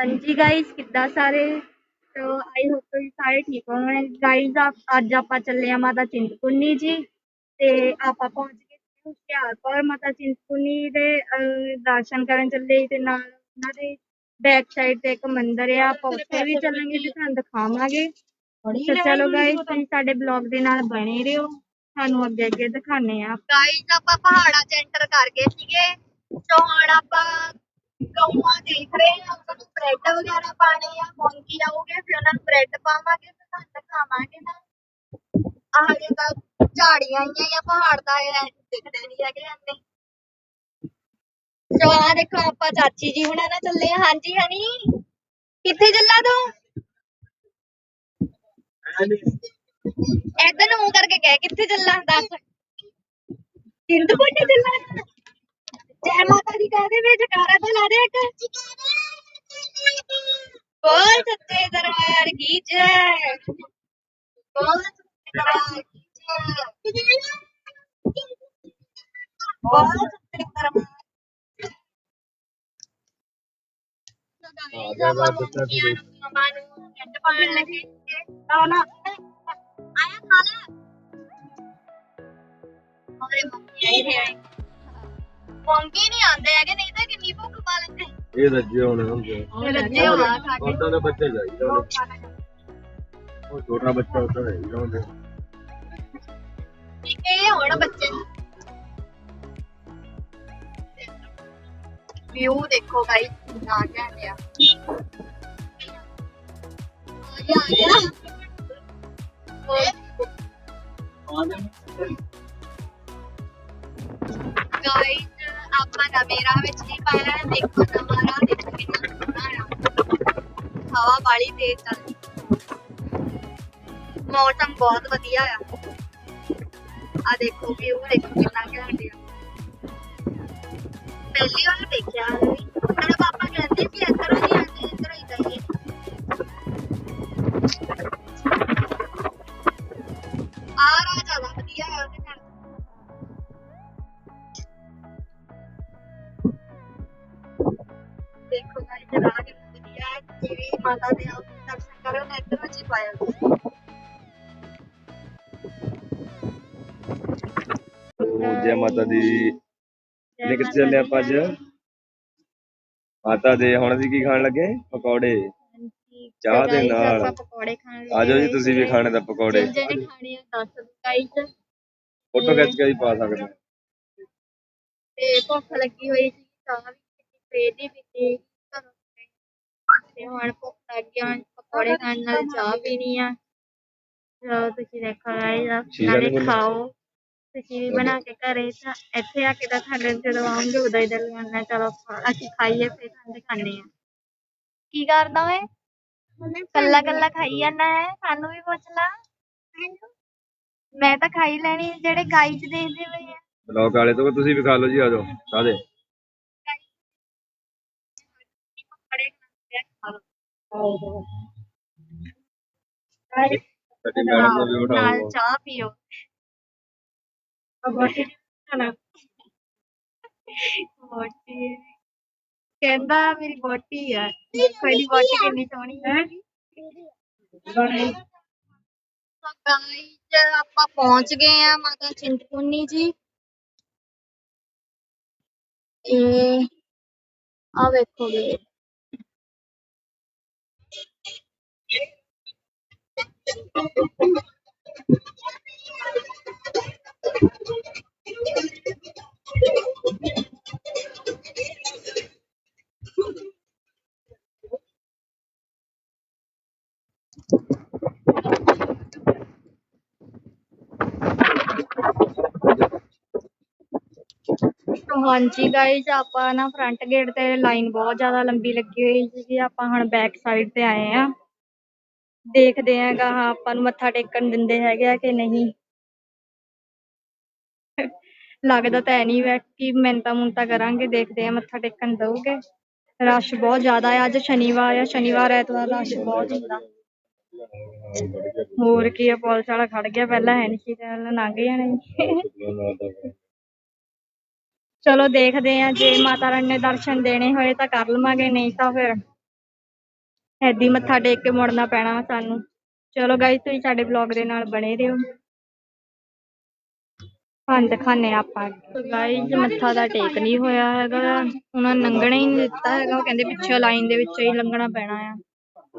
ਹਾਂਜੀ ਗਾਇਸ ਕਿੱਦਾਂ ਸਾਰੇ? ਤੋ ਆਈ ਹੋਪ ਤੁਸੀਂ ਸਾਰੇ ਠੀਕ ਹੋਵੋਗੇ। ਗਾਇਸ ਅੱਜ ਆਪਾਂ ਚੱਲੇ ਆ ਮਾਤਾ ਚਿੰਤਪੁਰਨੀ ਜੀ। ਤੇ ਆਪਾਂ ਪਹੁੰਚ ਗਏ ਸੀ ਹੁਸ਼ਿਆਰਪੁਰ। ਮਾਤਾ ਚਿੰਤਪੁਰਨੀ ਦੇ ਅਹ, ਦਰਸ਼ਨ ਕਰਨ ਚੱਲੇ ਤੇ ਨਾਲ ਉਹਨਾਂ ਦੇ ਬੈਕ ਸਾਈਡ ਤੇ ਇੱਕ ਮੰਦਿਰ ਆ। ਆਪਾਂ ਉੱਥੇ ਵੀ ਚੱਲਾਂਗੇ ਤੇ ਤੁਹਾਨੂੰ ਦਿਖਾਵਾਂਗੇ। ਤੇ ਚਲੋ ਗਾਇਸ ਤੁਸੀਂ ਸਾਡੇ ਬਲੌਗ ਦੇ ਨਾਲ ਬਣੇ ਰਹੋ। ਤੁਹਾਨੂੰ ਅੱਗੇ ਅੱਗੇ ਦਿਖਾਣੇ ਆ ਗਾਈਸ ਆਪਾਂ ਪਹਾੜਾਂ 'ਚ ਐਂਟਰ ਕਰ ਗਏ ਸੀਗੇ। ਸੋ ਹੁਣ ਆਪਾਂ ਗਊਆਂ ਦੇਖ ਰਹੇ ਹਾਂ। ਬ੍ਰੈਡ ਵਗੈਰਾ ਪਾਣੇ ਆ ਮੌਂਕੀ ਆਉਗੇ ਫਿਰ ਉਹਨਾਂ ਨੂੰ ਬ੍ਰੈਡ ਪਾਵਾਂਗੇ, ਫਿਰ ਤੁਹਾਨੂੰ ਦਿਖਾਵਾਂਗੇ ਨਾ। ਆਹ ਜੇ ਤਾਂ ਝਾੜੀਆਂ ਆਈਆਂ ਆ ਪਹਾੜ ਦਾ ਇਹ ਦਿਖਦੇ ਨਹੀਂ ਹੈਗੇ ਇੰਨੇ ਸੋ ਆ ਦੇਖੋ ਆਪਾਂ ਚਾਚੀ ਜੀ ਹੁਣਾਂ ਨਾਲ ਚੱਲੇ ਆ। ਹਾਂਜੀ ਹਨੀ ਕਿੱਥੇ ਚੱਲਾ ਤੂੰ? ਏਦਾਂ ਨੂੰ ਕਰਕੇ ਕਹਿ, ਕਿੱਥੇ ਚੱਲਾਂ? ਦੱਸ। ਚਿੰਤਪੁਰਨੀ ਚੱਲਾਂ। ਜੈ ਮਾਤਾ ਦੀ ਕਹਿ ਦੇ ਜਕਾਰਾ ਤਾਂ ਲਾ ਦੇ ਇੱਕ। ਬੋਲ ਸੱਚੇ ਦਰਬਾਰ ਕੀ ਜੈ? ਬੋਲ ਸੱਚੇ ਦਰਬਾਰ ਕੀ ਜੈ? ਬੋਲ ਸੱਚੇ ਦਰਬਾਰ ਆ ਗਿਆ ਬਾਤ ਸੀ ਬਈ। ਮਮਾ ਨੂੰ ਕੱਟ ਪਾਣ ਲੱਗੇ ਆ ਨਾ ਆਇਆ ਖਾ ਲੈ ਉਹਦੇ ਮੰਮੀ ਆਈ ਹੈ ਮੰਗੀ ਨਹੀਂ ਆਉਂਦੇ ਹੈਗੇ ਨਹੀਂ ਤਾਂ ਕਿੰਨੀ ਭੁੱਖ ਪਾ ਲੈਂਦੇ। ਇਹ ਰੱਜੇ ਹੋਣੇ ਹੁੰਦੇ ਰੱਜੇ ਹੋਣਾ ਖਾ ਕੇ ਉਦਾਂ ਦਾ ਬੱਚਾ ਚਾਹੀਦਾ ਉਹਨੇ। ਉਹ ਛੋਟਾ ਬੱਚਾ ਉਦਾਂ ਹੈ ਹੀ ਹੁੰਦੇ ਠੀਕ ਹੈ ਹੁਣ ਬੱਚੇ ਵਿਊ ਦੇਖੋ ਗਾਈਸ ਕਿੰਨਾ ਘੈਂਟ ਆ। ਆ ਗਿਆ ਆ ਗਿਆ ਗਾਈਸ ਆਪਾਂ ਨਵੇਂ ਰਾਹ ਵਿੱਚ ਨਹੀਂ ਪਾਇਆ ਹੈ। ਦੇਖੋ ਨਵਾਂ ਰਾਹ ਦੇਖੋ ਕਿੰਨਾ ਸੋਹਣਾ ਆ ਹਵਾ ਬਾਲੀ ਤੇਜ਼ ਚੱਲਦੀ ਮੌਸਮ ਬਹੁਤ ਵਧੀਆ ਆ। ਆ ਦੇਖੋ ਵਿਊ ਦੇਖੋ ਕਿੰਨਾ ਘੈਂਟ ਆ ਪਹਿਲੀ ਵਾਰ ਦੇਖਿਆ ਹੈ। ਮੇਰਾ ਪਾਪਾ ਕਹਿੰਦੇ ਸੀ ਇੱਧਰੋਂ ਨਹੀਂ ਆਉਂਦੇ ਇੱਧਰੋਂ ਹੀ ਜਾਈਏ ਕਿੱਥੇ ਚੱਲੇ ਆਪਾਂ ਅੱਜ? ਮਾਤਾ ਦੇ ਹੁਣ ਅਸੀਂ ਕੀ ਖਾਣ ਲੱਗੇ? ਪਕੌੜੇ। ਚਾਹ ਦੇ ਨਾਲ। ਆਪਾਂ ਪਕੌੜੇ ਖਾਣ ਆ ਜਾਓ ਜੀ ਤੁਸੀਂ ਵੀ ਖਾਣੇ ਦਾ ਪਕੌੜੇ। ਜਿਹੜੇ ਖਾਣੇ ਆ ਦੱਸ ਗਾਇਸ ਫੋਟੋ ਖਿੱਚ ਕੇ ਵੀ ਪਾ ਸਕਦੇ। ਹੋ। ਤੇ ਭੁੱਖ ਲੱਗੀ ਹੋਈ ਸੀ ਚਾਹ ਵੀ ਪੀਤੀ ਫੇਰ ਦੀ ਪੀਤੀ। ਘਰੋਂ ਗਏ। ਤੇ ਹੁਣ ਭੁੱਖ ਲੱਗ ਗਈ ਹੁਣ ਪਕੌੜੇ ਖਾਣ ਨਾਲ ਚਾਹ ਪੀਣੀ ਆ। ਚਲੋ ਤੁਸੀਂ ਦੇਖੋ ਗਾਇਸ ਸ਼ੀਸ਼ਾ ਨਾਲੇ ਨੀ ਖੋਲ੍ਹਿਆ? ਖਾਓ। ਵੀ ਬਣਾ ਕੇ ਘਰੇ ਤਾਂ ਇੱਥੇ ਆ ਕੇ ਤਾਂ ਸਾਡੇ ਜਦੋਂ ਆਉਂਗੇ ਉਦੋਂ ਹੀ ਦਿਲ ਚਲੋ ਅਸੀਂ ਖਾਈਏ ਫਿਰ ਤੁਹਾਨੂੰ ਦਿਖਾਉਂਦੇ ਆ ਕੀ ਕਰਦਾ ਓਏ? ਕੱਲਾ ਕੱਲਾ ਖਾਈ ਜਾਂਦਾ ਹੈ? ਸਾਨੂੰ ਵੀ ਪੁੱਛ ਲਾ। ਮੈਂ ਤਾਂ ਖਾਈ ਲੈਣੀ ਜਿਹੜੇ ਗਾਈ ਚ ਦੇਖਦੇ ਪਏ ਆ। ਬਲੌਗ ਵਾਲੇ ਤੋਂ ਤੁਸੀਂ ਵੀ ਖਾ ਲਓ ਜੀ ਆ ਜਾਓ ਲਓ। ਸਾਡੀ ਮੈਡਮ ਨੂੰ ਵੀ ਨਾਲ ਉਠਾਓ ਚਾਹ ਪੀਓ। ਬੋਟੀ ਖਾਣਾ। ਬੋਟੀ। ਕਹਿੰਦਾ ਮੇਰੀ ਬੋਟੀ ਆ। ਦੇਖੋ ਇਹਦੀ ਬੋਟੀ ਕਿੰਨੀ ਸੋਹਣੀ ਹੈ? ਗਾਈਸ ਆਪਾਂ ਪਹੁੰਚ ਗਏ ਆ ਮਾਤਾ ਚਿੰਤਪੁਰਨੀ ਜੀ। ਇਹ ਆ ਵੇਖੋਗੇ ਹਾਂਜੀ ਗਾਇਸ ਆਪਾਂ ਨਾ ਫਰੰਟ ਗੇਟ ਤੇ ਲਾਈਨ ਬਹੁਤ ਜ਼ਿਆਦਾ ਲੰਬੀ ਲੱਗੀ ਹੋਈ ਸੀਗੀ ਆਪਾਂ ਹੁਣ ਬੈਕ ਸਾਈਡ ਤੇ ਆਏ ਆ ਦੇਖਦੇ ਆਂਗਾ ਹਾਂ ਆਪਾਂ ਨੂੰ ਮੱਥਾ ਟੇਕਣ ਦਿੰਦੇ ਹੈਗੇ ਆ ਕਿ ਨਹੀਂ ਲੱਗਦਾ ਤਾਂ ਹੈ ਨਹੀਂ ਵੈ ਕਿ ਮਿੰਨਤਾਂ ਮੁੰਨਤਾਂ ਕਰਾਂਗੇ, ਦੇਖਦੇ ਆ ਮੱਥਾ ਟੇਕਣ ਦਊਗੇ। ਰਸ਼ ਬਹੁਤ ਜ਼ਿਆਦਾ ਹੈ ਅੱਜ ਸ਼ਨੀਵਾਰ ਆ, ਸ਼ਨੀਵਾਰ, ਐਤਵਾਰ ਰਸ਼ ਬਹੁਤ ਹੁੰਦਾ। ਹੋਰ ਕੀ ਆ, ਪੁਲਿਸ ਵਾਲਾ ਖੜ ਗਿਆ ਪਹਿਲਾਂ, ਹੈ ਨਹੀਂ ਸੀ ਤੇ ਪਹਿਲਾਂ ਲੰਘ ਜਾਣਾ ਚਲੋ ਦੇਖਦੇ ਆ ਜੇ ਮਾਤਾ ਰਾਣੀ ਨੇ ਦਰਸ਼ਨ ਦੇਣੇ ਹੋਏ ਤਾਂ ਕਰ ਲਵਾਂਗੇ, ਨਹੀਂ ਤਾਂ ਫਿਰ ਐਦੀ ਮੱਥਾ ਟੇਕ ਕੇ ਮੁੜਨਾ ਪੈਣਾ ਵਾ ਸਾਨੂੰ। ਚਲੋ ਗਾਇਸ ਤੁਸੀਂ ਸਾਡੇ ਵਲੌਗ ਦੇ ਨਾਲ ਬਣੇ ਰਹੋ। ਹਾਂ ਦਿਖਾਣੇ ਆਪਾਂ ਗਾਇਸ ਮੱਥਾ ਦਾ ਟੇਕ ਨਹੀਂ ਹੋਇਆ ਹੈਗਾ, ਉਹਨਾਂ ਨੇ ਲੰਘਣਾ ਹੀ ਨਹੀਂ ਦਿੱਤਾ ਹੈਗਾ, ਉਹ ਕਹਿੰਦੇ ਪਿੱਛੇ ਲਾਈਨ ਦੇ ਵਿੱਚੋਂ ਹੀ ਲੰਘਣਾ ਪੈਣਾ ਆ।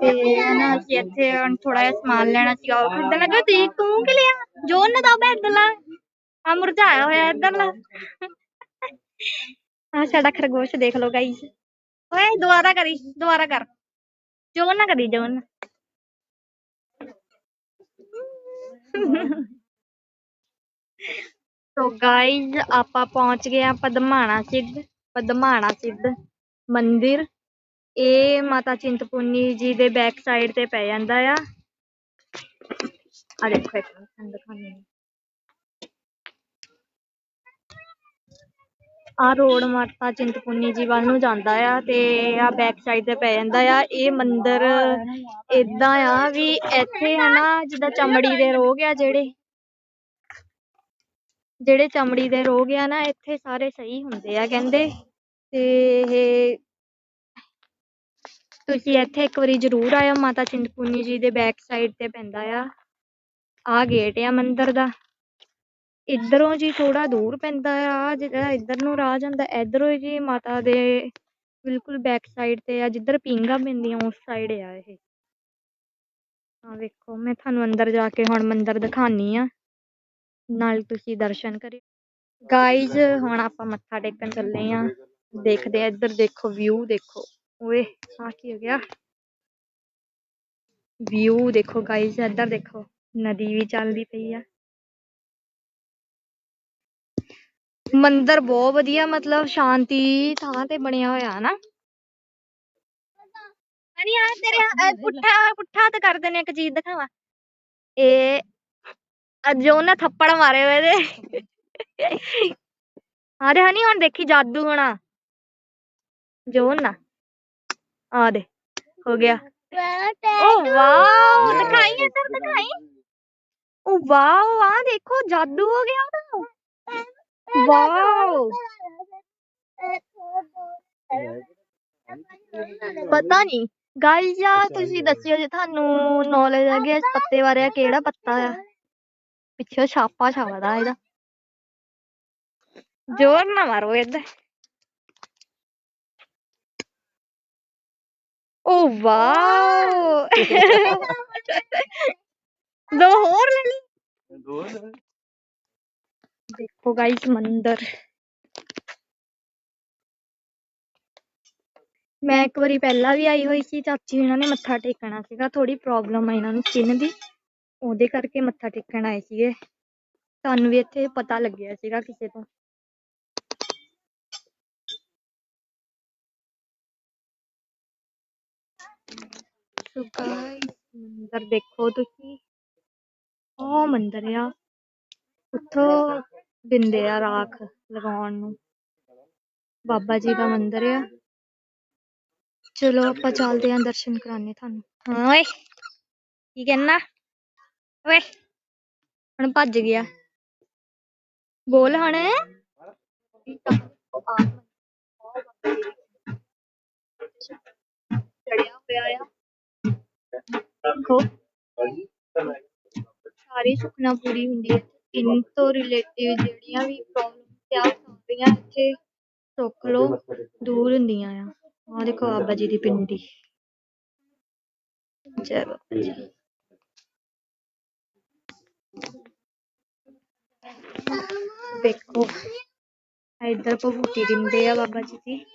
ਤੇ ਨਾ ਅਸੀਂ ਇੱਥੇ ਹੁਣ ਥੋੜਾ ਜਿਹਾ ਸਮਾਨ ਲੈਣਾ ਸੀਗਾ ਉਹ ਖਰੀਦਣ ਲੱਗਾ ਤੇ ਤੂੰ ਕਿ ਲਿਆ? ਜੋਨ ਨੇ ਤਾਂ ਬੈਦਲਾ ਆ ਮੁਰਝਾਇਆ ਹੋਇਆ ਇੱਧਰਲਾ ਆ ਸਾਡਾ ਖਰਗੋਸ਼ ਦੇਖ ਲਓ ਗਾਇਸ ਓਏ, ਦੁਬਾਰਾ ਕਰੀ, ਦੁਬਾਰਾ ਕਰ। ਜੋ ਨਾ ਕਰੀ, ਜੋ ਨਾ। ਸੋ ਗਾਇਜ਼ ਆਪਾਂ ਪਹੁੰਚ ਗਏ ਆ ਪਦਮਾਣਾ ਸਿੱਧ ਪਦਮਾਣਾ ਸਿੱਧ ਮੰਦਿਰ। ਇਹ ਮਾਤਾ ਚਿੰਤਪੁਰਨੀ ਜੀ ਦੇ ਬੈਕ ਸਾਈਡ ਤੇ ਪੈ ਜਾਂਦਾ ਆ। ਆ ਦੇਖੋ ਇੱਕ ਮਿੰਟ, ਤੁਹਾਨੂੰ ਦਿਖਾਉਂਦੀ ਹਾਂ। ਆ ਰੋਡ ਮਾਤਾ ਚਿੰਤਪੁਰਨੀ ਜੀ ਵੱਲ ਨੂੰ ਜਾਂਦਾ ਆ ਤੇ ਆ ਬੈਕ ਸਾਈਡ ਤੇ ਪੈ ਜਾਂਦਾ ਆ। ਇਹ ਮੰਦਿਰ ਇਦਾਂ ਆ ਵੀ ਇੱਥੇ ਹਨਾ ਜਿੱਦਾਂ ਚਮੜੀ ਦੇ ਰੋਗ ਆ ਜਿਹੜੇ ਜਿਹੜੇ ਚਮੜੀ ਦੇ ਰੋਗ ਆ ਨਾ, ਇੱਥੇ ਸਾਰੇ ਸਹੀ ਹੁੰਦੇ ਆ ਕਹਿੰਦੇ। ਤੇ ਇਹ ਤੁਸੀਂ ਇੱਥੇ ਇੱਕ ਵਾਰੀ ਜ਼ਰੂਰ ਆਇਓ, ਮਾਤਾ ਚਿੰਤਪੁਰਨੀ ਜੀ ਦੇ ਬੈਕ ਸਾਈਡ ਤੇ ਪੈਂਦਾ ਆ। ਆ ਗੇਟ ਆ ਮੰਦਿਰ ਦਾ। ਇੱਧਰੋਂ ਜੀ ਥੋੜਾ ਦੂਰ ਪੈਂਦਾ ਆ ਜਿਹੜਾ ਇੱਧਰ ਨੂੰ ਰਾਹ ਜਾਂਦਾ, ਇੱਧਰੋਂ ਜੀ ਮਾਤਾ ਦੇ ਬਿਲਕੁਲ ਬੈਕ ਸਾਈਡ ਤੇ ਆ, ਜਿੱਧਰ ਪੀਂਘਾਂ ਪੈਂਦੀਆਂ, ਉਸ ਸਾਈਡ ਆ ਇਹ। ਆ ਵੇਖੋ, ਮੈਂ ਤੁਹਾਨੂੰ ਅੰਦਰ ਜਾ ਕੇ ਹੁਣ ਮੰਦਿਰ ਦਿਖਾਣੀ ਆ। ਨਾਲ ਤੁਸੀਂ ਦਰਸ਼ਨ ਕਰਿਓ। ਗਾਇਜ਼ ਹੁਣ ਆਪਾਂ ਮੱਥਾ ਟੇਕਣ ਚੱਲੇ ਆ। ਦੇਖਦੇ ਆ ਇੱਧਰ ਦੇਖੋ ਵਿਊ ਦੇਖੋ। ਓਏ ਆ ਕੀ ਹੋ ਗਿਆ? ਵਿਊ ਦੇਖੋ ਗਾਇਜ਼ ਇੱਧਰ ਦੇਖੋ। ਨਦੀ ਵੀ ਚੱਲਦੀ ਪਈ ਆ। ਮੰਦਿਰ ਬਹੁਤ ਵਧੀਆ ਮਤਲਬ ਸ਼ਾਂਤੀ ਥਾਂ ਤੇ ਬਣਿਆ ਹੋਇਆ ਨਾ ਅਨੀ ਆ ਤੇਰੇ ਪੁੱਠਾ ਪੁੱਠਾ ਤੇ ਕਰ ਦਿੰਨੇ ਇੱਕ ਚੀਜ਼ ਦਿਖਾਵਾਂ। ਇਹ ਅੱਜ ਉਹਨੇ ਥੱਪੜ ਮਾਰੇ ਹੋਏ ਦੇ। ਅਰੇ ਹਨੀ, ਹੁਣ ਦੇਖੀ ਜਾਦੂ ਹੋਣਾ। ਜੋਨ ਨਾ। ਆ ਦੇ, ਹੋ ਗਿਆ। ਓ ਵਾਓ, ਦਿਖਾਈ ਇੱਧਰ, ਦਿਖਾਈ। ਓ ਵਾਓ ਆ ਦੇਖੋ, ਜਾਦੂ ਹੋ ਗਿਆ ਉਹਦਾ। ਵਾਓ। ਪਤਾ ਨਹੀਂ ਗਾਇਸ ਆ ਤੁਸੀਂ ਦੱਸਿਓ ਜੇ ਤੁਹਾਨੂੰ ਨੌਲੇਜ ਹੈਗੀ ਇਸ ਪੱਤੇ ਬਾਰੇ ਕਿਹੜਾ ਪੱਤਾ ਆ? ਪਿੱਛੇ ਛਾਪਾ ਛਾਪਦਾ ਇਹਦਾ। ਜ਼ੋਰ ਨਾ ਮਾਰੋ ਇੱਧਰ ਓ ਵਾਓ। ਦੋ ਹੋਰ ਲੈ ਲਈ ਦੇਖੋ ਗਾਇਸ ਮੰਦਰ। ਮੈਂ ਇੱਕ ਵਾਰੀ ਪਹਿਲਾਂ ਵੀ ਆਈ ਹੋਈ ਸੀ ਚਾਚੀ ਇਹਨਾਂ ਨੇ ਮੱਥਾ ਟੇਕਣਾ ਸੀਗਾ ਥੋੜੀ ਪ੍ਰੋਬਲਮ ਆ ਇਹਨਾਂ ਨੂੰ ਸਕਿਨ ਦੀ। ਉਹਦੇ ਕਰਕੇ ਮੱਥਾ ਟੇਕਣ ਆਏ ਸੀਗੇ। ਤੁਹਾਨੂੰ ਵੀ ਇੱਥੇ ਪਤਾ ਲੱਗਿਆ ਸੀਗਾ ਕਿਸੇ ਤੋਂ। ਸੋ ਗਾਇਸ ਮੰਦਰ ਦੇਖੋ ਤੁਸੀਂ। ਉਹ ਮੰਦਰ ਆ। ਉੱਥੋਂ ਦਿੰਦੇ ਆ ਰਾਖ ਲਗਾਉਣ ਨੂੰ। ਬਾਬਾ ਜੀ ਦਾ ਮੰਦਿਰ ਆ। ਚਲੋ ਆਪਾਂ ਚੱਲਦੇ ਆਂ ਦਰਸ਼ਨ ਕਰਾਣੇ ਤੁਹਾਨੂੰ। ਹਾਂ ਓਏ, ਕੀ ਕਹਿਣਾ ਹੁਣ ਭੱਜ ਗਿਆ। ਬੋਲ ਹੁਣ। ਚੜਿਆ ਹੋਇਆ ਆ ਦੇਖੋ, ਸਾਰੀ ਸੁਖਨਾ ਪੂਰੀ ਹੁੰਦੀ ਹੈ। ਇਨ ਤੋਂ ਰਿਲੇਟਿਵ ਜਿਹੜੀਆਂ ਵੀ ਪ੍ਰੋਬਲਮ ਆ ਸਾਰੀਆਂ ਇੱਥੇ ਸੁੱਖ ਲੋ ਦੂਰ ਹੁੰਦੀਆਂ ਆ। ਆਹ ਦੇਖੋ ਬਾਬਾ ਜੀ ਦੀ ਪਿੰਡੀ। ਜੈ ਬਾਬਾ ਜੀ ਦੇਖੋ, ਇੱਧਰ ਭਭੂਤੀ ਦਿੰਦੇ ਆ ਬਾਬਾ ਜੀ ਦੀ।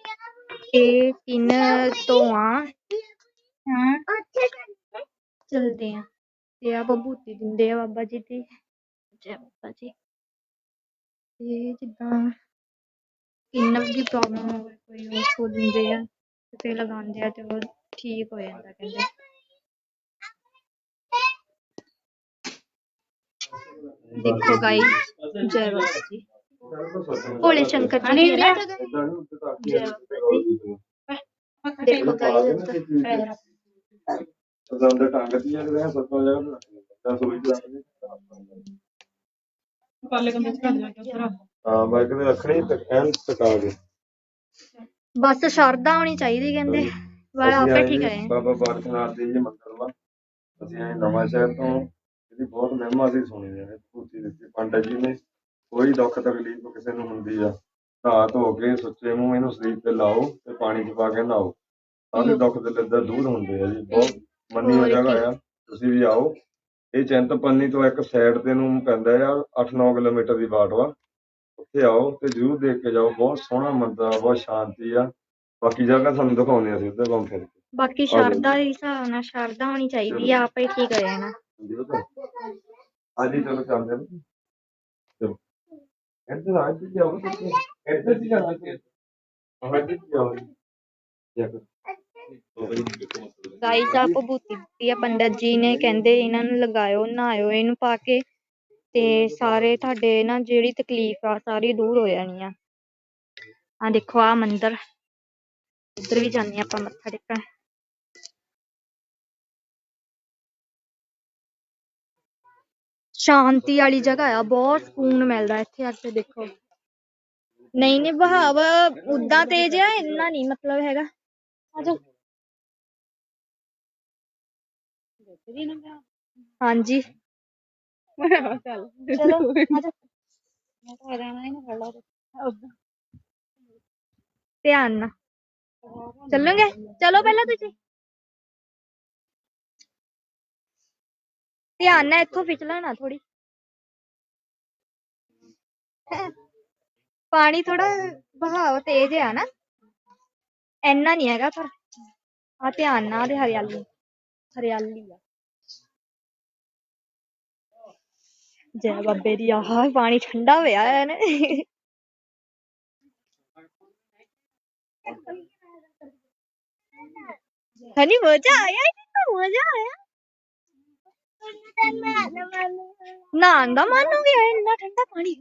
ਇਹ ਤਿੰਨ ਧੋਆਂ ਹਾਂ। ਚਲਦੇ ਆ। ਤੇ ਆ ਭਭੂਤੀ ਦਿੰਦੇ ਆ ਬਾਬਾ ਜੀ ਦੀ। ਜੈ ਬਾਬਾ ਜੀ। ਇਹ ਜਿੱਦਾਂ ਕਿੰਨਾ ਦੀ ਪ੍ਰੋਬਲਮ ਹੋਵੇ ਕੋਈ ਉਹ ਦਿੰਦੇ ਆ, ਤੇ ਲਗਾਉਂਦੇ ਆ ਤੇ ਉਹ ਠੀਕ ਹੋ ਜਾਂਦਾ, ਕਹਿੰਦੇ। ਦੇਖੋ ਗਾਇਸ ਜੈ ਬਾਬਾ ਜੀ ਭੋਲੇ ਸ਼ੰਕਰ ਜੀ ਦੀ ਹੈ ਨਾ ਜੈ ਬਾਬਾ ਜੀ ਦੇਖੋ ਗਾਇਸ ਇੱਧਰ ਉਹਦਾ ਅੰਦਰ ਟੰਗ ਦਿੱਤੀ ਜਾਂਦੇ ਆ ਸੱਤਾਂ ਜਗ੍ਹਾ ਤੇ ਰੱਖ ਦਿੰਦੇ ਆ, ਰਸੋਈ ਚ ਰੱਖ ਦਿੰਦੇ ਆ। ਹਾਂ ਮੈਂ ਕਿਤੇ ਰੱਖਣੀ ਤੇ ਐਨ ਟਕਾ ਕੇ। ਬਸ ਸ਼ਰਧਾ ਹੋਣੀ ਚਾਹੀਦੀ ਕਹਿੰਦੇ। ਵਾਲਾ ਆਪੇ ਠੀਕ ਰਹੇ। ਬਾਬਾ ਬਾਲਕਨਾਥ ਦੇ ਜੀ ਮੰਦਰ ਵਾ ਅਸੀਂ ਆਏ ਨਵਾਂ ਸ਼ਹਿਰ ਤੋਂ। ਇਹਦੀ ਬਹੁਤ ਮਹਿਮਾ ਅਸੀਂ ਸੁਣੀ ਹੈ ਭੂਤੀ ਦਿੱਤੀ ਪੰਡਤ ਜੀ ਨੇ ਕੋਈ ਦੁੱਖ ਤਕਲੀਫ ਕਿਸੇ ਨੂੰ ਹੁੰਦੀ ਆ ਨਹਾ ਧੋ ਕੇ ਸੁੱਚੇ ਮੂੰਹ ਇਹਨੂੰ ਸਰੀਰ ਤੇ ਲਾਓ ਤੇ ਪਾਣੀ ਚ ਪਾ ਕੇ ਨਹਾਓ। ਸਾਰੇ ਦੁੱਖ ਦੇ ਲੱਦਰ ਦੂਰ ਹੁੰਦੇ ਆ ਜੀ ਬਹੁਤ ਮੰਨੀ ਹੋਈ ਜਗ੍ਹਾ। ਆ। ਤੁਸੀਂ ਵੀ ਆਓ। ਇਹ ਚਿੰਤਪੰਨੀ ਤੋਂ ਇੱਕ ਸਾਈਡ ਤੇ ਨੂੰ ਪੈਂਦਾ ਆ 8-9 ਕਿਲੋਮੀਟਰ ਦੀ ਬਾਟ ਵਾ। ਉੱਥੇ ਆਓ ਤੇ ਜ਼ਰੂਰ ਦੇਖ ਕੇ ਜਾਓ ਬਹੁਤ ਸੋਹਣਾ ਮੰਦਰ ਆ ਬਹੁਤ ਸ਼ਾਂਤੀ ਆ। ਬਾਕੀ ਜਗ੍ਹਾ ਤੁਹਾਨੂੰ ਦਿਖਾਉਂਦੇ ਆ ਅਸੀਂ ਉੱਧਰ ਘੁੰਮ ਫਿਰ ਕੇ ਬਾਕੀ ਸ਼ਰਧਾ ਦੇ ਹਿਸਾਬ ਨਾਲ ਸ਼ਰਧਾ ਹੋਣੀ ਚਾਹੀਦੀ ਆ ਆਪੇ ਠੀਕ ਹੋ ਜਾਣਾ। ਹਾਂਜੀ ਚਲੋ ਚੱਲਦੇ ਹਾਂ ਚਲੋ। ਇੱਧਰ ਆ, ਇੱਧਰ ਜਾਓ ਇੱਧਰ ਦੀ ਜਾਣਾ ਸੀ ਹਾਂ ਇੱਧਰ ਦੀ ਜਾਓ। ਜਾ ਕੇ ਗਾਈਸ ਆ ਭਬੂਤੀ ਦਿੱਤੀ ਆ, ਪੰਡਤ ਜੀ ਨੇ ਕਹਿੰਦੇ ਇਹਨਾਂ ਨੂੰ ਲਗਾਇਓ, ਨਹਾਇਓ, ਇਹਨੂੰ ਪਾ ਕੇ। ਤੇ ਸਾਰੇ ਤੁਹਾਡੇ ਨਾ ਜਿਹੜੀ ਤਕਲੀਫ ਆ, ਸਾਰੀ ਦੂਰ ਹੋ ਜਾਣੀ ਆ। ਆ ਦੇਖੋ ਆ ਮੰਦਿਰ। ਇੱਧਰ ਵੀ ਜਾਂਦੇ ਆਪਾਂ ਮੱਥਾ ਟੇਕਣ। ਸ਼ਾਂਤੀ ਵਾਲੀ ਜਗ੍ਹਾ ਆ ਬਹੁਤ ਸਕੂਨ ਮਿਲਦਾ ਇੱਥੇ ਆ ਕੇ ਦੇਖੋ ਨਹੀਂ ਨਹੀਂ ਬਹਾਵ ਉਦਾਂ ਤੇਜ਼ ਆ ਇੰਨਾ ਨਹੀਂ ਮਤਲਬ ਹੈਗਾ ਆਜੋ ਹਾਂਜੀ ਚਲੋ ਆਜੋ ਧਿਆਨ ਨਾਲ ਚੱਲੋਗੇ ਚਲੋ ਪਹਿਲਾਂ ਤੁਸੀਂ ਧਿਆਨ ਨਾਲ ਇੱਥੋਂ ਫਿਸਲਣਾ ਨਾ ਥੋੜੀ ਪਾਣੀ ਥੋੜਾ ਬਹਾਵ ਤੇਜ਼ ਆ ਨਾ। ਇੰਨਾ ਨਹੀਂ ਹੈਗਾ ਪਰ ਆ ਧਿਆਨ ਨਾਲ ਤੇ ਹਰਿਆਲੀ ਹਰਿਆਲੀ ਆ। ਜੈ ਬਾਬੇ ਦੀ ਆਹ ਪਾਣੀ ਠੰਡਾ ਹੋਇਆ ਹੈ ਨਾ ਹਨੀ ਮਜ਼ਾ ਆਇਆ ਇਹਨੂੰ ਮਜ਼ਾ ਆਇਆ? ਨਹਾਉਣ ਦਾ ਮਨ ਹੋ ਗਿਆ ਇੰਨਾ ਠੰਡਾ ਪਾਣੀ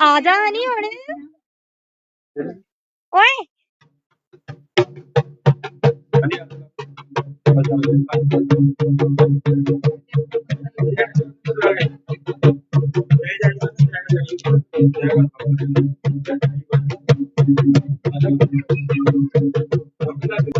ਆ ਜਾ ਹਨੀ ਹੁਣ ਓਏ ਕਿੱਦਾਂ 私たちは。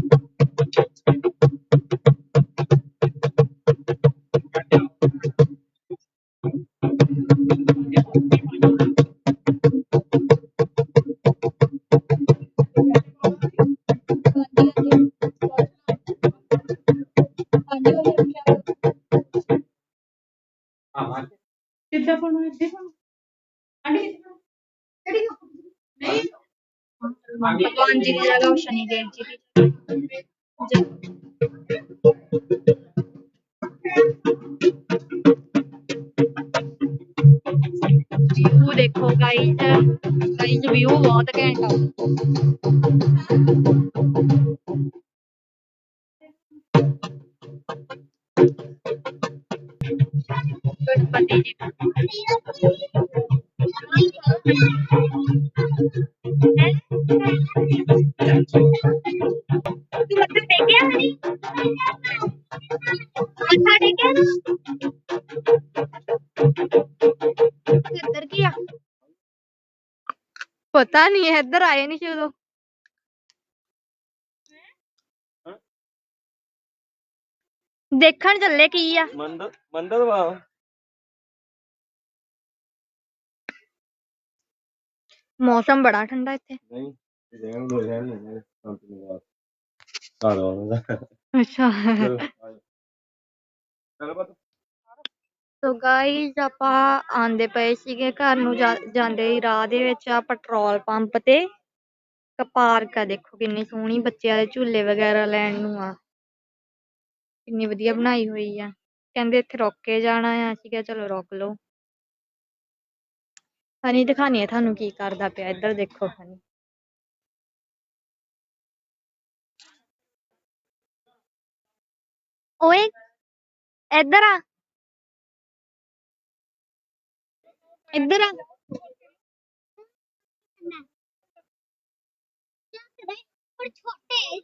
ਭਗਵਾਨ ਜੀ ਦੀ ਜਗ੍ਹਾ ਸ਼ਨੀ ਦੇਵ ਜੀ ਦੀ ਜਗ੍ਹਾ। ਵਿਊ ਦੇਖੋ ਗਾਈਜ਼ ਗਾਈਜ਼ ਵਿਊ ਬਹੁਤ ਘੈਂਟ ਆ। ਪਤਾ ਨਹੀਂ ਇੱਧਰ ਆਏ ਨਹੀਂ ਜਦੋਂ ਦੇਖਣ ਚੱਲੇ ਕੀ ਆ ਮੰਦਰ ਮੰਦਰ ਵਾ ਮੌਸਮ ਬੜਾ ਠੰਡਾ ਇੱਥੇ। ਨਹੀਂ ਰਹਿਣ ਦੋ ਰਹਿਣ ਦੇ ਕੰਪਨੀ ਦਾ ਘਰ ਆਉਣਾ ਅੱਛਾ। ਚਲੋ ਆਜੋ। ਚਲੋ ਬਸ ਸੋ ਗਾਈਜ਼ ਆਪਾਂ ਆਂਦੇ ਪਏ ਸੀਗੇ ਘਰ ਨੂੰ ਜਾ- ਜਾਂਦੇ ਹੀ ਰਾਹ ਦੇ ਵਿੱਚ ਆ ਪੈਟਰੋਲ ਪੰਪ ਤੇ। ਇੱਕ ਪਾਰਕ ਆ ਦੇਖੋ ਕਿੰਨੀ ਸੋਹਣੀ ਬੱਚਿਆਂ ਦੇ ਝੂਲੇ ਵਗੈਰਾ ਲੈਣ ਨੂੰ ਆ। ਕਿੰਨੀ ਵਧੀਆ ਬਣਾਈ ਹੋਈ ਆ। ਕਹਿੰਦੇ ਇੱਥੇ ਰੁਕ ਕੇ ਜਾਣਾ ਆ ਅਸੀਂ ਕਿਹਾ ਚਲੋ ਰੁਕ ਲਓ। ਹਨੀ ਦਿਖਾਣੀ ਆ ਤੁਹਾਨੂੰ ਕੀ ਕਰਦਾ ਪਿਆ ਇੱਧਰ ਦੇਖੋ ਹਨੀ ਓਏ ਇੱਧਰ ਆ ਇੱਧਰ ਆ ਪਰ ਛੋਟੇ